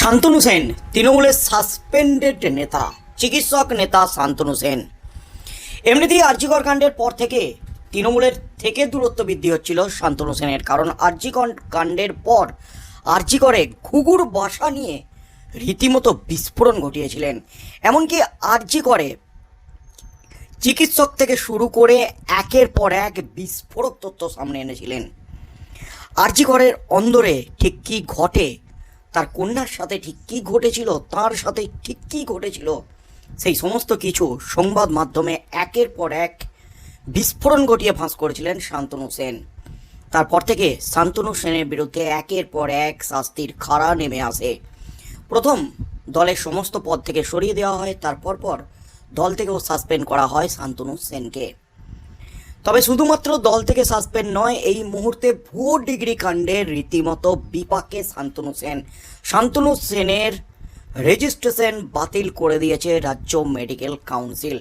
শান্তনু সেন, তৃণমূলের সাসপেন্ডেড নেতা, চিকিৎসক নেতা শান্তনু সেন। এমনিতেই আর্জিকর কাণ্ডের পর থেকে তৃণমূলের থেকে দূরত্ব বৃদ্ধি হচ্ছিল শান্তনু সেনের, কারণ আর্জিকর কাণ্ডের পর আর্জিকরে ঘুঘুর বাসা নিয়ে রীতিমতো বিস্ফোরণ ঘটিয়েছিলেন। এমনকি আর্জিকরে চিকিৎসক থেকে শুরু করে একের পর এক বিস্ফোরক তথ্য সামনে এনেছিলেন। আরজিকরের অন্দরে ঠিক কী ঘটে তার কন্যার সাথে ঠিক কী ঘটেছিল, তার সাথে ঠিক কী ঘটেছিল, সেই সমস্ত কিছু সংবাদ মাধ্যমে একের পর এক বিস্ফোরণ ঘটিয়ে ফাঁস করেছিলেন শান্তনু সেন। তারপর থেকে শান্তনু সেনের বিরুদ্ধে একের পর এক শাস্তির খাড়া নেমে আসে। প্রথম দলের সমস্ত পদ থেকে সরিয়ে দেওয়া হয় তারপর পর দল থেকেও সাসপেন্ড করা হয় শান্তনু সেনকে। তবে শুধুমাত্র দল থেকে সাসপেন্ড নয়, এই মুহূর্তে ভুয়ো ডিগ্রি কাণ্ডের রীতিমতো বিপাকে শান্তনু সেন। শান্তনু সেনের রেজিস্ট্রেশন বাতিল করে দিয়েছে রাজ্য মেডিকেল কাউন্সিল।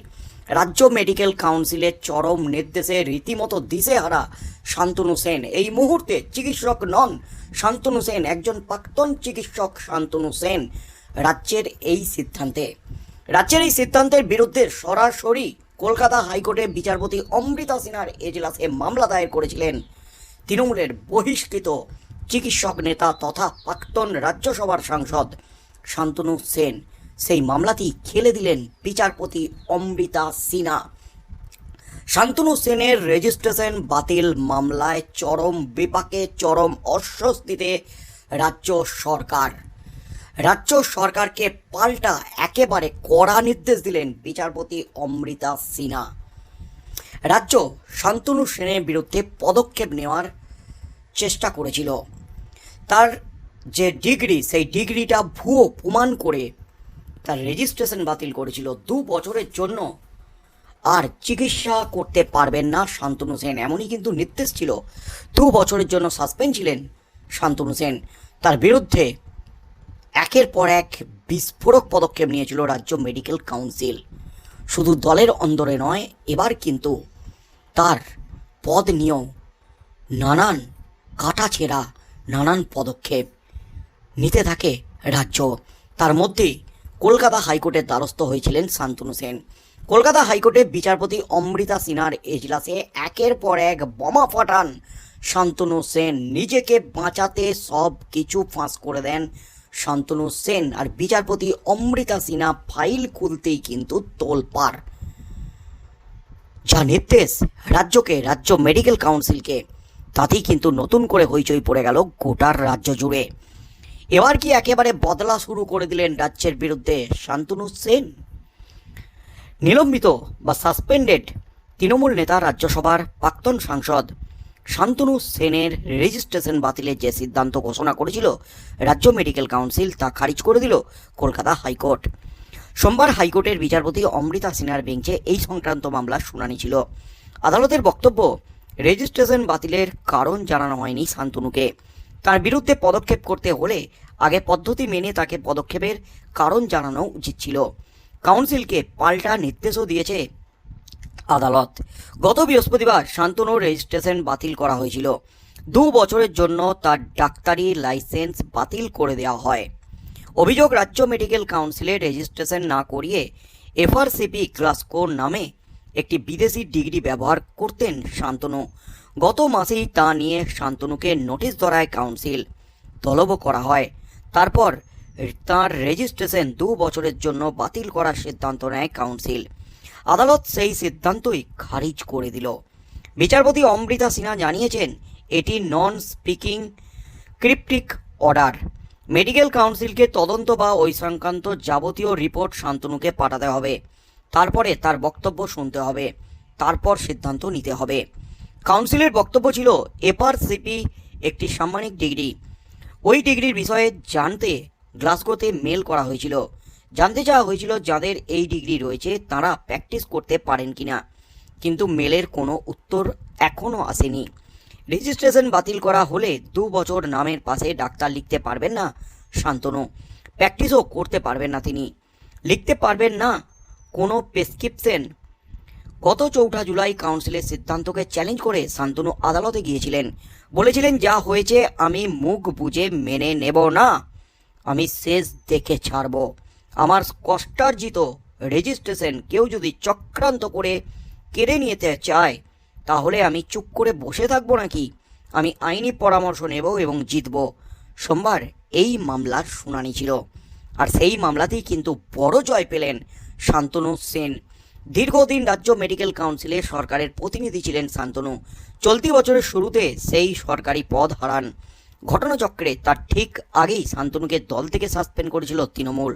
রাজ্য মেডিকেল কাউন্সিলের চরম নির্দেশে রীতিমতো দিশেহারা শান্তনু সেন। এই মুহূর্তে চিকিৎসক নন শান্তনু সেন, একজন প্রাক্তন চিকিৎসক শান্তনু সেন রাজ্যের এই সিদ্ধান্তে। রাজ্যের এই সিদ্ধান্তের বিরুদ্ধে সরাসরি কলকাতা হাইকোর্টে বিচারপতি অমৃতা সিনহার এজলাসে মামলা দায়ের করেছিলেন। তৃণমূলের বহিষ্কৃত চিকিৎসক নেতা তথা প্রাক্তন রাজ্যসভার সাংসদ শান্তনু সেন। সেই মামলাটি খেলে দিলেন বিচারপতি অমৃতা সিনহা। শান্তনু সেনের রেজিস্ট্রেশন বাতিল, মামলায় চরম বিপাকে, চরম অস্বস্তিতে রাজ্য সরকার। রাজ্য সরকারকে পাল্টা একেবারে কড়া নির্দেশ দিলেন বিচারপতি অমৃতা সিনহা। রাজ্য শান্তনু সেনের বিরুদ্ধে পদক্ষেপ নেওয়ার চেষ্টা করেছিল। তার যে ডিগ্রি, সেই ডিগ্রিটা ভুয়ো প্রমাণ করে তার রেজিস্ট্রেশন বাতিল করেছিল দু বছরের জন্য। আর চিকিৎসা করতে পারবেন না শান্তনু সেন, এমনই কিন্তু নির্দেশ ছিল। দু বছরের জন্য সাসপেন্ড ছিলেন শান্তনু সেন। তার বিরুদ্ধে একের পর এক বিস্ফোরক পদক্ষেপ নিয়েছিল রাজ্য মেডিকেল কাউন্সিল। শুধু দলের অন্দরে নয়, এবার কিন্তু তার পদ নিয়েও নানান কাটাছেড়া, নানান পদক্ষেপ নিতে থাকে রাজ্য। তার মধ্যেই কলকাতা হাইকোর্টের দ্বারস্থ হয়েছিলেন শান্তনু সেন। কলকাতা হাইকোর্টে বিচারপতি অমৃতা সিনহার এজলাসে একের পর এক বোমা ফাটান শান্তনু সেন। নিজেকে বাঁচাতে সব কিছু ফাঁস করে দেন শান্তনু সেন আর বিচারপতি অমৃতা সিনহা ফাইল খুলতেই কিন্তু তোলপাড়। যা নির্দেশ, রাজ্যকে, রাজ্য মেডিকেল কাউন্সিলকে। তাতেই কিন্তু নতুন করে হইচই পড়ে গেল গোটার রাজ্য জুড়ে। এবার কি একেবারে বদলা শুরু করে দিলেন রাজ্যের বিরুদ্ধে শান্তনু সেন? নিলম্বিত বা সাসপেন্ডেড তৃণমূল নেতা রাজ্যসভার প্রাক্তন সাংসদ শান্তনু সেনের রেজিস্ট্রেশন বাতিলের যে সিদ্ধান্ত ঘোষণা করেছিল, রাজ্য মেডিকেল কাউন্সিল তা খারিজ করে দিল কলকাতা হাইকোর্ট। সোমবার হাইকোর্টের বিচারপতি অমৃতা সিনহার বেঞ্চে এই সংক্রান্ত মামলার শুনানি ছিল। আদালতের বক্তব্য রেজিস্ট্রেশন বাতিলের কারণ জানানো হয়নি শান্তনুকে। তার বিরুদ্ধে পদক্ষেপ করতে হলে আগে পদ্ধতি মেনে তাকে পদক্ষেপের কারণ জানানো উচিত ছিল। কাউন্সিলকে পাল্টা নির্দেশও দিয়েছে আদালত। গত বৃহস্পতিবার শান্তনুর রেজিস্ট্রেশন বাতিল করা হয়েছিল। দু বছরের জন্য তার ডাক্তারি লাইসেন্স বাতিল করে দেওয়া হয়। অভিযোগ রাজ্য মেডিকেল কাউন্সিলে রেজিস্ট্রেশন না করিয়ে এফআরসিপি গ্লাসকো নামে একটি বিদেশি ডিগ্রি ব্যবহার করতেন শান্তনু। গত মাসেই তা নিয়ে শান্তনুকে নোটিশ ধরায় কাউন্সিল। তলব করা হয়। তারপর তার রেজিস্ট্রেশন দু বছরের জন্য বাতিল করার সিদ্ধান্ত নেয় কাউন্সিল। আদালত সেই সিদ্ধান্তই খারিজ করে দিল। বিচারপতি অমৃতা সিনহা জানিয়েছেন, এটি non speaking cryptic order medical কাউন্সিলকে তদন্ত বা ওই সংক্রান্ত যাবতীয় রিপোর্ট শান্তনুকে পাঠাতে হবে। তারপরে তার বক্তব্য শুনতে হবে। তারপর সিদ্ধান্ত নিতে হবে। কাউন্সিলের বক্তব্য ছিল, এপার সিপি একটি সাম্মানিক ডিগ্রি। ওই ডিগ্রির বিষয়ে জানতে গ্লাসগোতে মেল করা হয়েছিল। জানতে চাওয়া হয়েছিল যাদের এই ডিগ্রি রয়েছে, তারা প্র্যাকটিস করতে পারেন কি না কিন্তু মেলের কোনো উত্তর এখনও আসেনি। রেজিস্ট্রেশন বাতিল করা হলে দু বছর নামের পাশে ডাক্তার লিখতে পারবেন না শান্তনু। প্র্যাকটিসও করতে পারবেন না তিনি। লিখতে পারবেন না কোনো প্রেসক্রিপশন গত চৌঠা জুলাই কাউন্সিলের সিদ্ধান্তকে চ্যালেঞ্জ করে শান্তনু আদালতে গিয়েছিলেন। বলেছিলেন, যা হয়েছে আমি মুখ বুঝে মেনে নেব না। আমি শেষ দেখে ছাড়ব। আমার কষ্টার্জিত রেজিস্ট্রেশন কেউ যদি চক্রান্ত করে কেড়ে নিতে চায়, তাহলে আমি চুপ করে বসে থাকব নাকি? আমি আইনি পরামর্শ নেব এবং জিতব। সোমবার এই মামলার শুনানি ছিল। আর সেই মামলাতেই কিন্তু বড় জয় পেলেন শান্তনু সেন। দীর্ঘদিন রাজ্য মেডিকেল কাউন্সিলে সরকারের প্রতিনিধি ছিলেন শান্তনু। চলতি বছরের শুরুতে সেই সরকারি পদ হারান। ঘটনাচক্রে তার ঠিক আগেই শান্তনুকে দল থেকে সাসপেন্ড করেছিল তৃণমূল।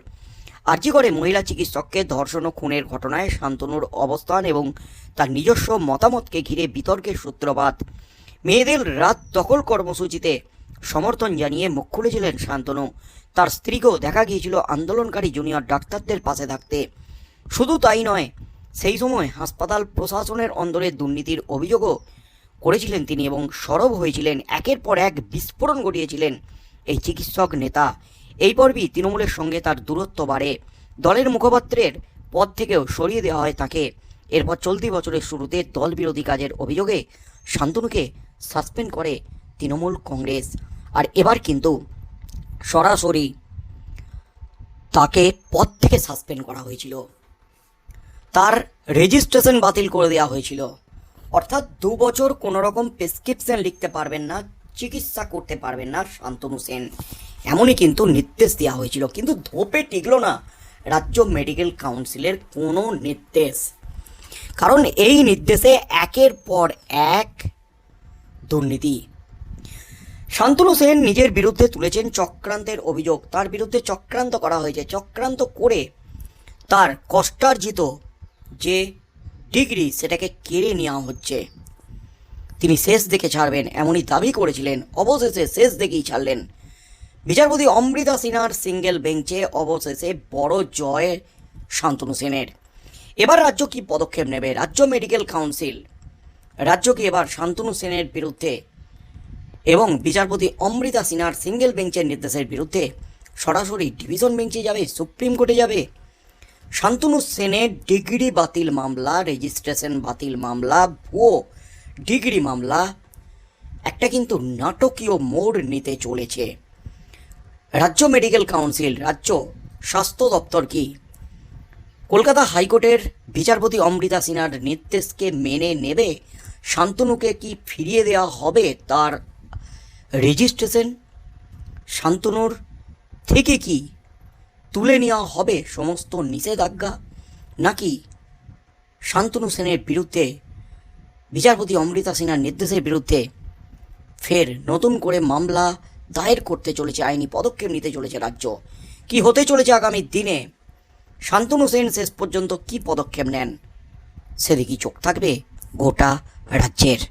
আর্জিগড়ে মহিলা চিকিৎসককে ধর্ষণ ও খুনের ঘটনায় শান্তনুর অবস্থান এবং তার নিজস্ব মতামতকে ঘিরে বিতর্কের সূত্রপাত। মেয়েদের রাত দখল কর্মসূচিতে সমর্থন জানিয়ে মুখ খুলেছিলেন শান্তনু। তার স্ত্রীকেও দেখা গিয়েছিল আন্দোলনকারী জুনিয়র ডাক্তারদের পাশে থাকতে। শুধু তাই নয়, সেই সময় হাসপাতাল প্রশাসনের অন্দরে দুর্নীতির অভিযোগও করেছিলেন তিনি এবং সরব হয়েছিলেন। একের পর এক বিস্ফোরণ ঘটিয়েছিলেন এই চিকিৎসক নেতা। এই পর্বই তৃণমূলের সঙ্গে তার দূরত্ব বাড়ে। দলের মুখপাত্রের পদ থেকেও সরিয়ে দেওয়া হয় তাকে। এরপর চলতি বছরের শুরুতে দল বিরোধী কাজের অভিযোগে শান্তনুকে সাসপেন্ড করে তৃণমূল কংগ্রেস। আর এবার কিন্তু সরাসরি তাকে পদ থেকে সাসপেন্ড করা হয়েছিল। তার রেজিস্ট্রেশন বাতিল করে দেওয়া হয়েছিল। অর্থাৎ দু বছর কোনো রকম প্রেসক্রিপশন লিখতে পারবেন না, চিকিৎসা করতে পারবেন না শান্তনু সেন। এমনই কিন্তু নির্দেশ দেওয়া হয়েছিল, কিন্তু ধোপে টিকলো না রাজ্য মেডিকেল কাউন্সিলের কোনো নির্দেশ। কারণ এই নির্দেশে একের পর এক দুর্নীতি। শান্তনু সেন নিজের বিরুদ্ধে তুলেছেন চক্রান্তের অভিযোগ। তার বিরুদ্ধে চক্রান্ত করা হয়েছে। চক্রান্ত করে তার কষ্টার্জিত যে ডিগ্রি সেটাকে কেড়ে নেওয়া হচ্ছে। তিনি শেষ দেখে ছাড়বেন, এমনই দাবি করেছিলেন। অবশেষে শেষ দেখেই ছাড়লেন। বিচারপতি অমৃতা সিনহার সিঙ্গেল বেঞ্চে অবশেষে বড় জয় শান্তনু সেনের। এবার রাজ্য কি পদক্ষেপ নেবে? রাজ্য মেডিকেল কাউন্সিল। রাজ্য কি এবার শান্তনু সেনের বিরুদ্ধে? এবং বিচারপতি অমৃতা সিনহার সিঙ্গেল বেঞ্চের নির্দেশের বিরুদ্ধে সরাসরি ডিভিশন বেঞ্চে যাবে? সুপ্রিম কোর্টে যাবে? শান্তনু সেনের ডিগ্রি বাতিল মামলা, রেজিস্ট্রেশন বাতিল মামলা, ভুয়ো ডিগ্রি মামলা, একটা কিন্তু নাটকীয় মোড় নিতে চলেছে। রাজ্য মেডিকেল কাউন্সিল, রাজ্য স্বাস্থ্য দপ্তর কি? কলকাতা হাইকোর্টের বিচারপতি অমৃতা সিনহার নির্দেশকে মেনে নেবে, শান্তনুকে কি ফিরিয়ে দেওয়া হবে তার রেজিস্ট্রেশন শান্তনুর থেকে কি তুলে নেওয়া হবে সমস্ত নিষেধাজ্ঞা? নাকি শান্তনু সেনের বিরুদ্ধে, বিচারপতি অমৃতা সিনহার নির্দেশের বিরুদ্ধে ফের নতুন করে মামলা দায়ের করতে চলেছে, আইনি পদক্ষেপ নিতে চলেছে রাজ্য। কি হতে চলেছে আগামী দিনে? শান্তনু সেন শেষ পর্যন্ত কি পদক্ষেপ নেন? সেদিকে চোখ থাকবে গোটা রাজ্যের।